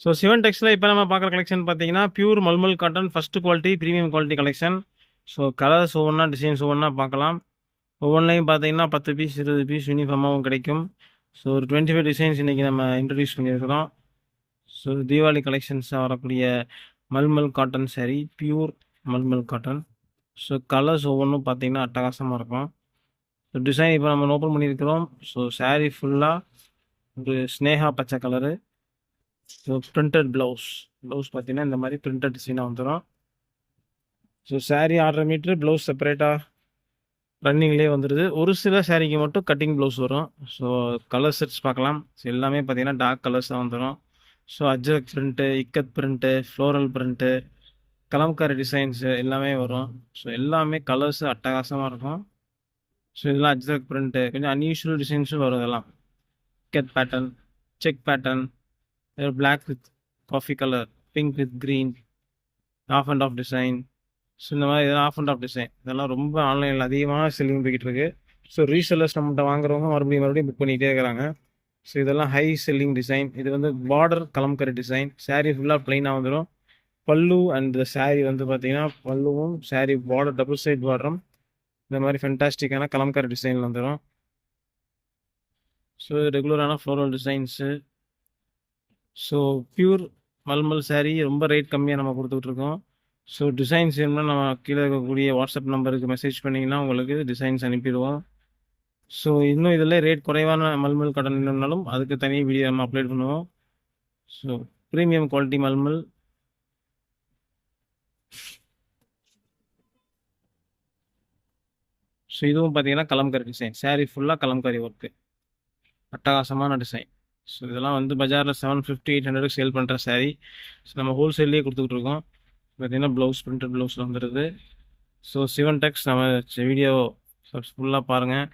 So Sivan டெக்ஸில் இப்போ நம்ம பார்க்குற கலெக்ஷன் பார்த்தீங்கன்னா pure malmal cotton first quality premium quality collection so colours ஒவ்வொன்றா டிசைன்ஸ் ஒவ்வொன்றா பார்க்கலாம். ஒவ்வொன்றையும் பார்த்தீங்கன்னா பத்து பீஸ் இருபது பீஸ் யூனிஃபார்மாகவும் கிடைக்கும். ஸோ ஒரு டுவெண்ட்டி ஃபைவ் டிசைன்ஸ் இன்றைக்கி நம்ம இன்ட்ரடியூஸ் பண்ணியிருக்கிறோம். ஸோ தீபாவளி கலெக்ஷன்ஸாக வரக்கூடிய malmal cotton saree pure malmal cotton so colours ஒவ்வொன்றும் பார்த்தீங்கன்னா அட்டகாசமாக இருக்கும். ஸோ டிசைன் இப்போ நம்ம ஓப்பன் பண்ணியிருக்கிறோம். ஸோ சாரீ ஃபுல்லாக ஒரு ஸ்னேகா பச்சை colour so printed blouse blouse பார்த்தீங்கன்னா இந்த மாதிரி பிரிண்டட் டிசைனாக வந்துடும் so saree order metre blouse செப்பரேட்டாக ரன்னிங்லேயே வந்துடுது ஒரு சில சாரீக்கு மட்டும் கட்டிங் ப்ளவுஸ் வரும். ஸோ கலர் செட்ஸ் பார்க்கலாம். ஸோ எல்லாமே பார்த்தீங்கன்னா டார்க் கலர்ஸாக வந்துடும் so Ajrakh print ikat print floral print Kalamkari designs எல்லாமே வரும். ஸோ எல்லாமே கலர்ஸ் அட்டகாசமாக இருக்கும். ஸோ இதெல்லாம் அஜ்ரக் பிரிண்ட்டு கொஞ்சம் அன்யூஷுவல் டிசைன்ஸும் வரும் இதெல்லாம். Ikat pattern check pattern black with coffee colour pink with green off and off design so இந்த மாதிரி இதெல்லாம் ஆஃப் அண்ட் ஆஃப் டிசைன் இதெல்லாம் ரொம்ப ஆன்லைனில் அதிகமாக செல்லிங் போய்கிட்டு இருக்கு. ஸோ ரீசெல்லர்ஸ் நம்மகிட்ட வாங்குறவங்க மறுபடியும் மறுபடியும் புக் பண்ணிகிட்டே இருக்கிறாங்க. ஸோ இதெல்லாம் ஹை செல்லிங் டிசைன் இது வந்து பார்டர் கலம்கரி டிசைன் சாரீ ஃபுல்லாக ப்ளைனாக வந்துடும் பல்லு அண்ட் சாரீ வந்து பார்த்தீங்கன்னா பல்லுவும் சாரீ பார்டர் டபுள் சைட் பார்டரும் இந்த மாதிரி ஃபென்டாஸ்டிக்கான கலம்கரி டிசைனில் வந்துடும் so ரெகுலரான floral designs so pure malmal saree ரொம்ப ரேட் கம்மியாக நம்ம கொடுத்துட்ருக்கோம் ஸோ டிசைன்ஸ் வேணும்னா நம்ம கீழே இருக்கக்கூடிய வாட்ஸ்அப் நம்பருக்கு மெசேஜ் பண்ணிங்கன்னா உங்களுக்கு டிசைன்ஸ் அனுப்பிடுவோம். ஸோ இன்னும் இதில் ரேட் குறைவான மல்மல் கடன் இல்லைனாலும் அதுக்கு தனி வீடியோ நம்ம அப்லோட் பண்ணுவோம். So premium quality malmal so இதுவும் பார்த்தீங்கன்னா கலம்கரி டிசைன் சாரீ ஃபுல்லாக கலம்கரி ஒர்க்கு அட்டகாசமான டிசைன் ஸோ இதெல்லாம் வந்து பஜாரில் செவன் ஃபிஃப்டி எயிட் ஹண்ட்ரடுக்கு சேல் பண்ணுற saree. ஸோ நம்ம ஹோல்சேல்லேயே கொடுத்துக்கிட்டு இருக்கோம். பார்த்தீங்கன்னா ப்ளவுஸ் பிரிண்டட் ப்ளவுஸில் வந்துடுது ஸோ சிவன் டெக்ஸ் நம்ம வீடியோ ஃபுல்லாக பாருங்கள்